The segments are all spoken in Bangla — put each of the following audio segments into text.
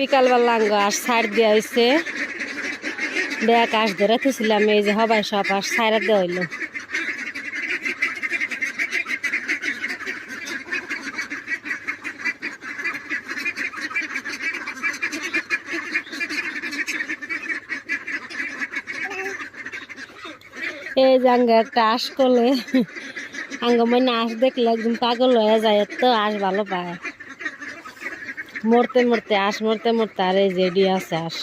বিকালবেলা আঙ্গ আর সার দেওয়া হয়েছে ব্যাগ আস ধরে থুছিলাম এই যে হবাই সব আর সাইরা দেওয়া হইল। এই যে আঙ্গ একটা আশ করলে, আঙ্গ মানে আস দেখলে একদম পাগল হয়ে যায় তো আস ভালো পায়। মরতে মরতে আস মরতে মরতে আর এই এডি আছে আস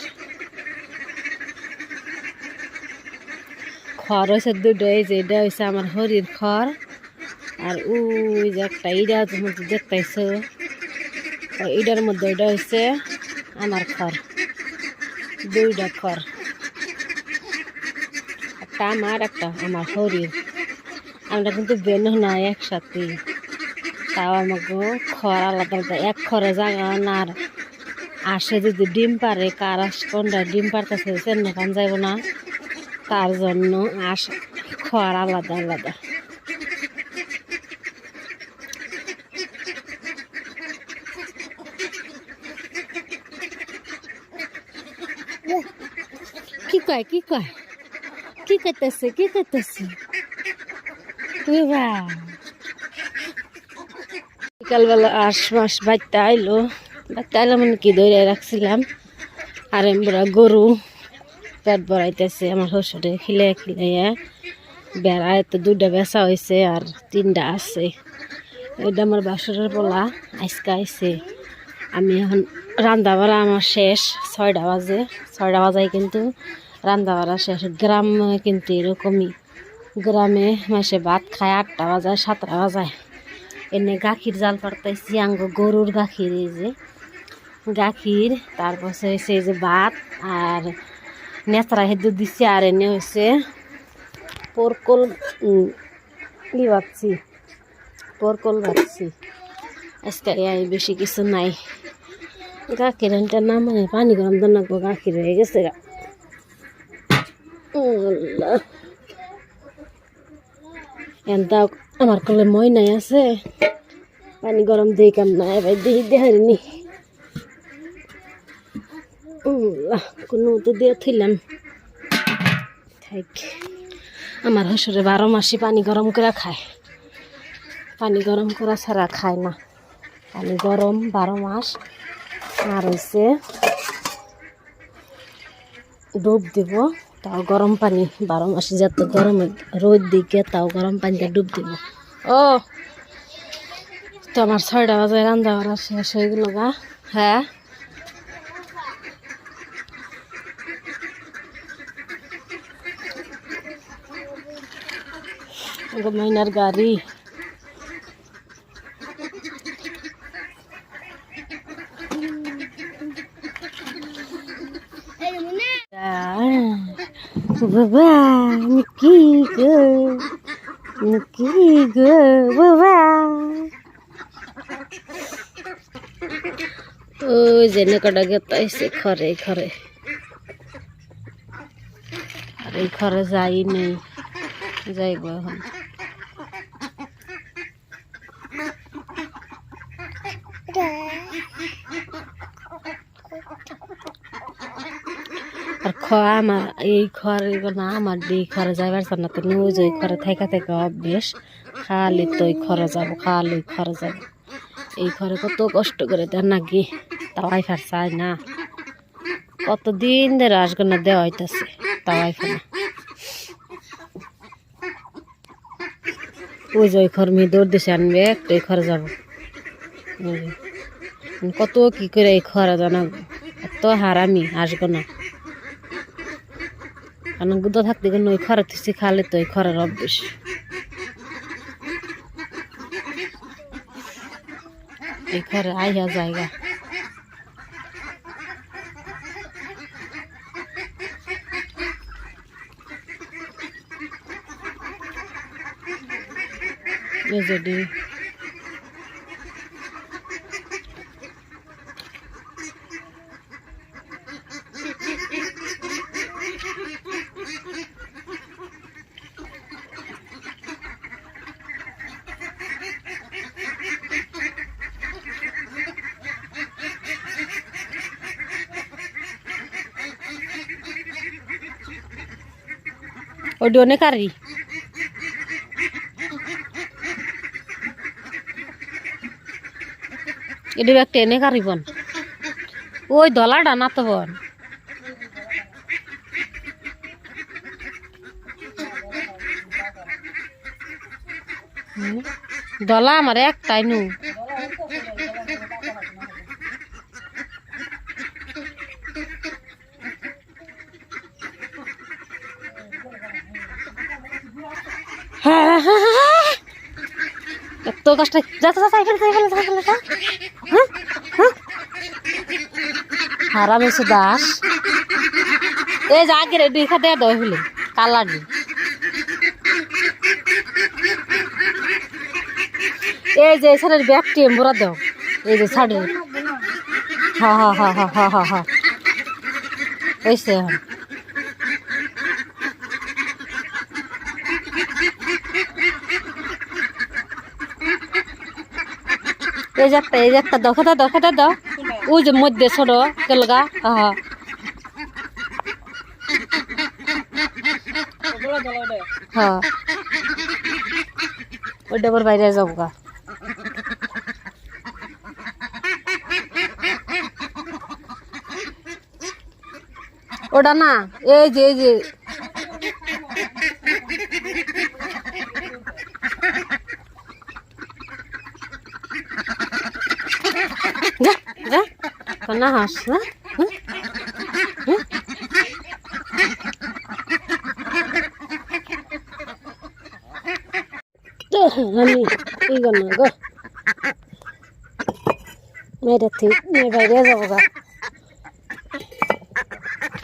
খড় হয়েছে দুটো এই যে এটা হয়েছে আমার হরির খড়। আর ওই যে একটা ইডা দেখতেছ? ইডার মধ্যে এটা হয়েছে আমার খড়, দুইটা খড়। একটা আমার একটা আমার হরির। আমরা কিন্তু বেন না একসাথে। আমাকে খড় আলাদা এক আর আসে যদি ডিম পারে, কার কোনটা ডিম পারতেছে চেন্না যাইব না, তার জন্য আস খড় আলাদা আলাদা। কি কয় কি কয়? কি করতেছে কি করতেছে? বাহ বিকালবেলা আস মাস বাড়তে আইলো। বাড়তে আইলো মানে কি ধরে রাখছিলাম। আর আমরা গরু পেট ভরাইতেছে আমার শ্বশুরে খিলে খিলাইয়া। বেড়ায় তো দুইটা বেচা হয়েছে আর তিনটা আছে। এটা আমার বাসরের পোলা, আজকে আইছে। আমি এখন রান্না বাড়া আমার শেষ, ছয়টা বাজে, ছয়টা বাজায় কিন্তু রান্না বাড়া শেষ। গ্রামে কিন্তু এরকমই। গ্রামে মাসে ভাত খায়, আটটা বাজায়, সাতটা বাজায়। এনে গাখির জাল পাড়তাইছি, আঙ্গ গরুর গাখির এই যে। গাখির, তারপর হয়েছে এই যে ভাত, আর নেচড়া হেদু দিচ্ছে আর এনে হয়েছে পরকল ই ভাবছি পরকল ভাবছি আজকে বেশি কিছু নাই। গাখির এনটা না মানে পানি গরম নাকবো গাখির হয়ে গেছে গা। এনটা আমার কলে মই নাই আছে। পানি গরম দিই কাম না এবার দিই দেহারিনি কোনো তো দিয়ে থইলাম। আমার হসরে বারো মাসি পানি গরম করে খায়। পানি গরম করা ছাড়া খায় না। পানি গরম বারো মাস, আর হয়েছে ডুব দিব। তাও গরম পানি, বারো মাসে যত গরমে রোদ দিকে, তাও গরম পানিতে ডুব দিব। ও, তো আমার ছয়টা বাজে, রান্না করা শেষ হয়ে গেল গা। হ্যাঁ? মাইনার গাড়ি। বাবা কি গো কি গো, বাবা। ওই যে নেকটা গেতাইছে খরে খরে আর এই খরে যাই নেই, যাইব এখন। খোয়া আমার, এই ঘরে না, আমার এই ঘরে যাইবার না তো নিউজ ওই ঘরে থাকা থেকে অভ্যেস। খালি তো ওই ঘরে যাব, খালি ওই ঘরে যাব। এই ঘরে কত কষ্ট করে দেন নাকি? তাওয়াই ফার চাই না। কতদিন ধরে আসবে না দেওয়া হইতেছে তাওয়াই ফার ওই যে ওই ঘর মেয়ে দৌড় দিছে আনবে একটা এই ঘরে যাব। কত কি করে এই ঘরে জানাব? এত হারামি আসব না। কারণ গুদো থাকতে গেলে ওই খরা থুসি খালে তো ওই খরার অভ্যেস। এই খরে আইয়া জায়গা। এই যে ডি ওটি অনেক আরি এটি একটা এনে কারিবন ওই দলাটা না তো বন হুম, দলা আমার একটাই নু হ্যাঁ হ্যাঁ হ্যাঁ এত কষ্ট যা যা সাইকেল সাইকেল সাইকেল যা হ্যাঁ হ্যাঁ হারাম এসে দাস। এই যা, আগে রেডি খাতে দাও হলে কালার দি এই যে সারের ব্যাগটি এম্বরা দাও। এই যে শাড়ি হা হা হা হা হা হা হা। ওইসে এই যে একটা, এই যে একটা দাও, খেতে দাও খেতে দাও। ওই যে মধ্যে ছোট তেলগা হ্যাঁ হ্যাঁ ওইটা আবার বাইরে যাব গা। ওটা না, এই যে এই যে যা কন্যা হাস না আমি? এই গো না গো? মেয়েটা ঠিক মেয়ে বাইরে যাব গা।